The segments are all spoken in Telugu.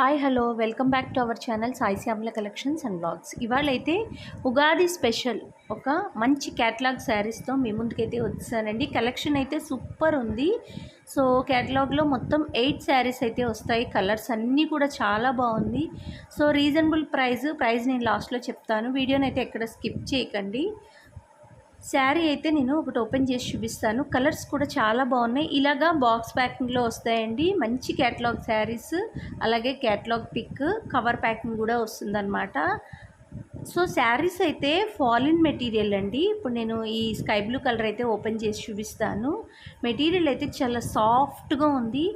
Hi hello welcome back to our channel Sai Shyamala collections and blogs ఇవాళ అయితే ఉగాది స్పెషల్ ఒక మంచి క్యాటలాగ్ శారీస్తో మీ ముందుకైతే వచ్చానండి. కలెక్షన్ అయితే సూపర్ ఉంది. సో క్యాటలాగ్లో మొత్తం ఎయిట్ శారీస్ అయితే వస్తాయి. కలర్స్ అన్నీ కూడా చాలా బాగుంది. సో రీజనబుల్ ప్రైస్ ప్రైస్ నేను లాస్ట్లో చెప్తాను. వీడియోని అయితే ఎక్కడ స్కిప్ చేయకండి. శారీ అయితే నేను ఒకటి ఓపెన్ చేసి చూపిస్తాను. కలర్స్ కూడా చాలా బాగున్నాయి. ఇలాగా బాక్స్ ప్యాకింగ్లో వస్తాయండి. మంచి క్యాటలాగ్ శారీస్ అలాగే క్యాటలాగ్ పిక్ కవర్ ప్యాకింగ్ కూడా వస్తుందన్నమాట. సో శారీస్ అయితే ఫాలిన్ మెటీరియల్ అండి. ఇప్పుడు నేను ఈ స్కై బ్లూ కలర్ అయితే ఓపెన్ చేసి చూపిస్తాను. మెటీరియల్ అయితే చాలా సాఫ్ట్గా ఉంది.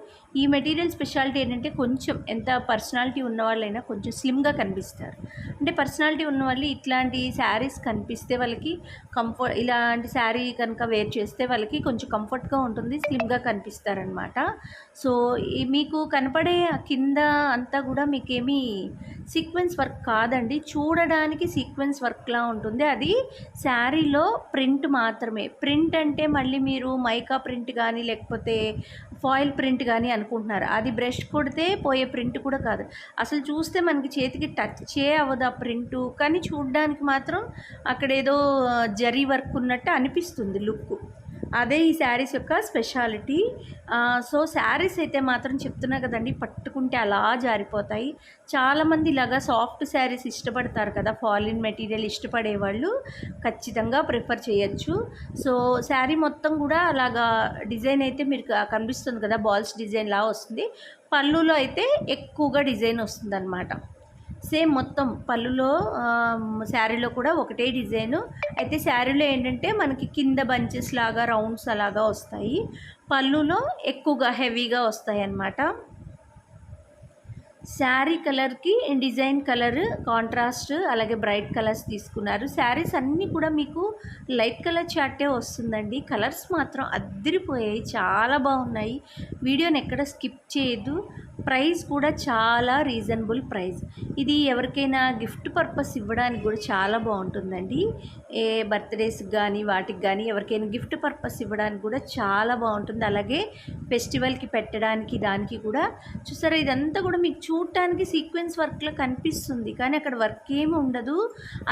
ఈ మెటీరియల్ స్పెషాలిటీ ఏంటంటే కొంచెం ఎంత పర్సనాలిటీ ఉన్న వాళ్ళైనా కొంచెం స్లిమ్గా కనిపిస్తారు. అంటే పర్సనాలిటీ ఉన్న వాళ్ళు ఇట్లాంటి శారీస్ కనిపిస్తే వాళ్ళకి కంఫర్ట్ ఇలాంటి శారీ కనుక వేర్ చేస్తే వాళ్ళకి కొంచెం కంఫర్ట్గా ఉంటుంది స్లిమ్గా కనిపిస్తారనమాట సో మీకు కనపడే కింద అంతా కూడా మీకేమీ సీక్వెన్స్ వర్క్ కాదండి. చూడడానికి సీక్వెన్స్ వర్క్లా ఉంటుంది. అది శారీలో ప్రింట్ మాత్రమే. ప్రింట్ అంటే మళ్ళీ మీరు మైకా ప్రింట్ కానీ లేకపోతే ఫాయిల్ ప్రింట్ కానీ అనుకుంటున్నారు. అది బ్రష్ కొడితే పోయే ప్రింట్ కూడా కాదు. అసలు చూస్తే మనకి చేతికి టచ్ చే అవ్వదు ఆ ప్రింటు. కానీ చూడడానికి మాత్రం అక్కడ ఏదో జరీ వర్క్ ఉన్నట్టు అనిపిస్తుంది లుక్ అదే ఈ శారీస్ యొక్క స్పెషాలిటీ. సో శారీస్ అయితే మాత్రం చెప్తున్నా కదండి పట్టుకుంటే అలా జారిపోతాయి. చాలామంది ఇలాగా సాఫ్ట్ శారీస్ ఇష్టపడతారు కదా ఫాలిన్ మెటీరియల్ ఇష్టపడే వాళ్ళు ఖచ్చితంగా ప్రిఫర్ చేయొచ్చు. సో శారీ మొత్తం కూడా అలాగా డిజైన్ అయితే మీరు కనిపిస్తుంది కదా బాల్స్ డిజైన్ లా వస్తుంది. పళ్ళులో అయితే ఎక్కువగా డిజైన్ వస్తుందన్నమాట. సేమ్ మొత్తం పళ్ళులో శారీలో కూడా ఒకటే డిజైను. అయితే శారీలో ఏంటంటే మనకి కింద బంచెస్ లాగా రౌండ్స్ అలాగా వస్తాయి. పళ్ళులో ఎక్కువగా హెవీగా వస్తాయి అన్నమాట శారీ కలర్కి డిజైన్ కలర్ కాంట్రాస్ట్ అలాగే బ్రైట్ కలర్స్ తీసుకున్నారు. శారీస్ అన్నీ కూడా మీకు లైట్ కలర్ చాటే వస్తుందండి. కలర్స్ మాత్రం అద్దరిపోయాయి చాలా బాగున్నాయి. వీడియోని ఎక్కడ స్కిప్ చేయదు ప్రైస్ కూడా చాలా రీజనబుల్ ప్రైస్. ఇది ఎవరికైనా గిఫ్ట్ పర్పస్ ఇవ్వడానికి కూడా చాలా బాగుంటుందండి. ఏ బర్త్డేస్కి కానీ వాటికి కానీ ఎవరికైనా గిఫ్ట్ పర్పస్ ఇవ్వడానికి కూడా చాలా బాగుంటుంది. అలాగే ఫెస్టివల్కి పెట్టడానికి దానికి కూడా చూసారా ఇదంతా కూడా మీకు చూడటానికి సీక్వెన్స్ వర్క్లో కనిపిస్తుంది. కానీ అక్కడ వర్క్ ఏమి ఉండదు.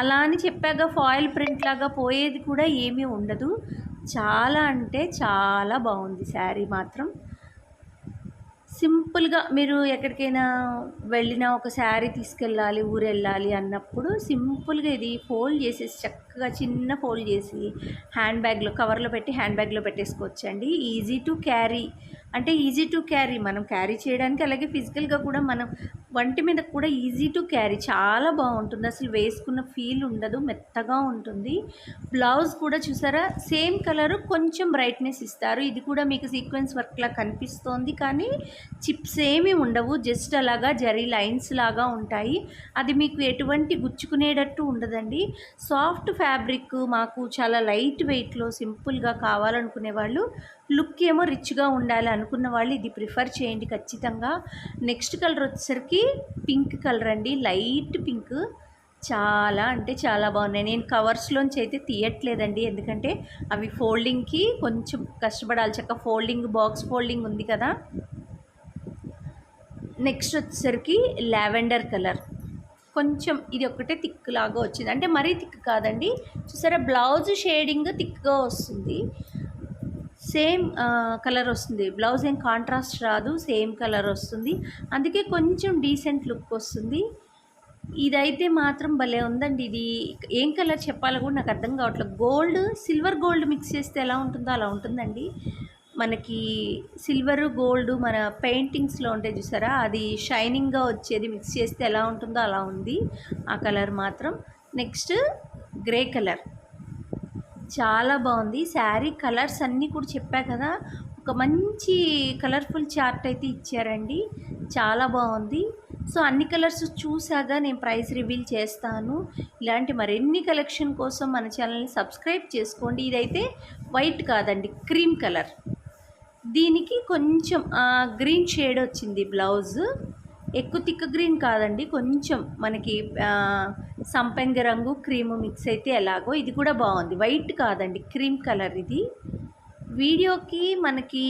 అలా అని చెప్పాక ఫాయిల్ ప్రింట్ లాగా పోయేది కూడా ఏమీ ఉండదు. చాలా అంటే చాలా బాగుంది శారీ మాత్రం. సింపుల్గా మీరు ఎక్కడికైనా వెళ్ళినా ఒక శారీ తీసుకెళ్ళాలి ఊరు వెళ్ళాలి అన్నప్పుడు సింపుల్గా ఇది ఫోల్డ్ చేసేసి చక్కగా చిన్న ఫోల్డ్ చేసి హ్యాండ్ బ్యాగ్లో కవర్లో పెట్టి హ్యాండ్ బ్యాగ్లో పెట్టేసుకోవచ్చండి. ఈజీ టు క్యారీ అంటే ఈజీ టు క్యారీ మనం క్యారీ చేయడానికి అలాగే ఫిజికల్గా కూడా మనం వంటి మీద కూడా ఈజీ టు క్యారీ చాలా బాగుంటుంది. అసలు వేసుకున్న ఫీల్ ఉండదు. మెత్తగా ఉంటుంది. బ్లౌజ్ కూడా చూసారా? సేమ్ కలరు కొంచెం బ్రైట్నెస్ ఇస్తారు. ఇది కూడా మీకు సీక్వెన్స్ వర్క్లా కనిపిస్తోంది. కానీ చిప్స్ ఏమీ ఉండవు. జస్ట్ అలాగా జరీ లైన్స్ లాగా ఉంటాయి. అది మీకు ఎటువంటి గుచ్చుకునేటట్టు ఉండదండి. సాఫ్ట్ ఫ్యాబ్రిక్ మాకు చాలా లైట్ వెయిట్లో సింపుల్గా కావాలనుకునే వాళ్ళు లుక్ ఏమో రిచ్గా ఉండాలి అనుకున్న వాళ్ళు ఇది ప్రిఫర్ చేయండి ఖచ్చితంగా. నెక్స్ట్ కలర్ వచ్చేసరికి పింక్ కలర్ అండి. Light pink. చాలా అంటే చాలా బాగున్నాయి. నేను కవర్స్లోంచి అయితే తీయట్లేదండి. ఎందుకంటే అవి ఫోల్డింగ్కి కొంచెం కష్టపడాలి. చక్క ఫోల్డింగ్ బాక్స్ ఫోల్డింగ్ ఉంది కదా. నెక్స్ట్ వచ్చేసరికి లావెండర్ కలర్. కొంచెం ఇది ఒకటే థిక్ లాగా వచ్చింది. అంటే మరీ థిక్ కాదండి. చూసారా? బ్లౌజ్ షేడింగ్ థిక్గా వస్తుంది. సేమ్ కలర్ వస్తుంది. బ్లౌజ్ ఏం కాంట్రాస్ట్ రాదు సేమ్ కలర్ వస్తుంది. అందుకే కొంచెం డీసెంట్ లుక్ వస్తుంది. ఇదైతే మాత్రం భలే ఉందండి. ఇది ఏం కలర్ చెప్పాలో కూడా నాకు అర్థం కావట్లేదు. గోల్డ్ సిల్వర్ గోల్డ్ మిక్స్ చేస్తే ఎలా ఉంటుందో అలా ఉంటుందండి. మనకి సిల్వర్ గోల్డ్ మన పెయింటింగ్స్లో ఉంటాయి చూసారా? అది షైనింగ్గా వచ్చేది. మిక్స్ చేస్తే ఎలా ఉంటుందో అలా ఉంది. ఆ కలర్ మాత్రం. Next grey colour. చాలా బాగుంది. శారీ కలర్స్ అన్నీ కూడా చెప్పా కదా ఒక మంచి కలర్ఫుల్ చార్ట్ అయితే ఇచ్చారండి. చాలా బాగుంది. సో అన్ని కలర్స్ చూసాగా నేను ప్రైస్ రివీల్ చేస్తాను. ఇలాంటి మరిన్ని కలెక్షన్ కోసం మన ఛానల్ని సబ్స్క్రైబ్ చేసుకోండి. ఇదైతే వైట్ కాదండి క్రీమ్ కలర్. దీనికి కొంచెం గ్రీన్ షేడ్ వచ్చింది బ్లౌజ్. ఎక్కువ తిక్క గ్రీన్ కాదండి. కొంచెం మనకి సంపంగి రంగు క్రీము మిక్స్ అయితే ఎలాగో ఇది కూడా బాగుంది. వైట్ కాదండి క్రీమ్ కలర్ ఇది. వీడియోకి మనకి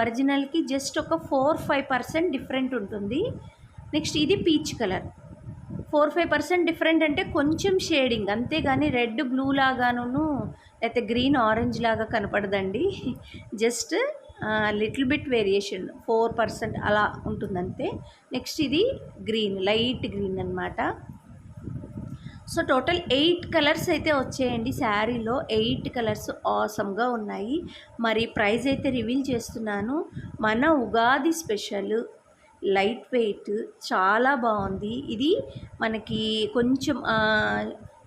ఒరిజినల్కి జస్ట్ ఒక ఫోర్ ఫైవ్ పర్సెంట్ డిఫరెంట్ ఉంటుంది. నెక్స్ట్ ఇది peach colour. Four five percent different అంటే కొంచెం షేడింగ్. అంతేగాని రెడ్ బ్లూ లాగాను లేకపోతే గ్రీన్ ఆరెంజ్ లాగా కనపడదండి. Just little bit variation four percent అలా ఉంటుందంతే. నెక్స్ట్ ఇది గ్రీన్ లైట్ గ్రీన్ అనమాట సో టోటల్ ఎయిట్ కలర్స్ అయితే వచ్చాయండి శారీలో. ఎయిట్ కలర్స్ ఆసమ్గా ఉన్నాయి. మరి ప్రైస్ అయితే రివీల్ చేస్తున్నాను. మన ఉగాది స్పెషల్ లైట్ వెయిట్ చాలా బాగుంది. ఇది మనకి కొంచెం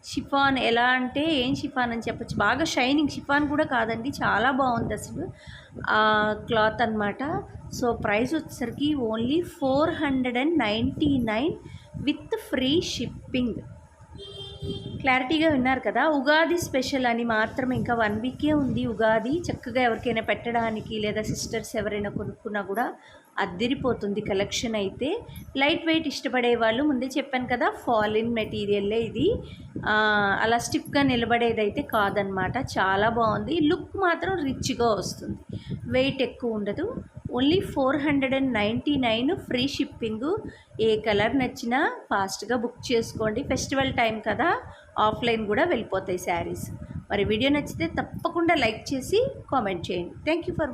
షిఫాన్ ఎలా అంటే ఏం షిఫాన్ అని చెప్పొచ్చు. బాగా షైనింగ్. షిఫాన్ కూడా కాదండి. చాలా బాగుంది అసలు. క్లాత్ అనమాట సో ప్రైస్ వచ్చేసరికి only four hundred and ninety nine with free shipping. క్లారిటీగా విన్నారు కదా. ఉగాది స్పెషల్ అని మాత్రం ఇంకా వన్ వీకే ఉంది ఉగాది. చక్కగా ఎవరికైనా పెట్టడానికి లేదా సిస్టర్స్ ఎవరైనా కొనుక్కున్నా కూడా అద్దిరిపోతుంది కలెక్షన్ అయితే. లైట్ వెయిట్ ఇష్టపడే వాళ్ళు ముందే చెప్పాను కదా ఫాలిన్ మెటీరియల్లే ఇది. అలా స్టిప్గా నిలబడేది అయితే కాదనమాట. చాలా బాగుంది. లుక్ మాత్రం రిచ్గా వస్తుంది. వెయిట్ ఎక్కువ ఉండదు. Only four hundred and ninety nine free shipping. A colour నచ్చినా ఫాస్ట్గా బుక్ చేసుకోండి. ఫెస్టివల్ టైం కదా ఆఫ్లైన్ కూడా వెళ్ళిపోతాయి శారీస్. మరి వీడియో నచ్చితే తప్పకుండా లైక్ చేసి కామెంట్ చేయండి. Thank you for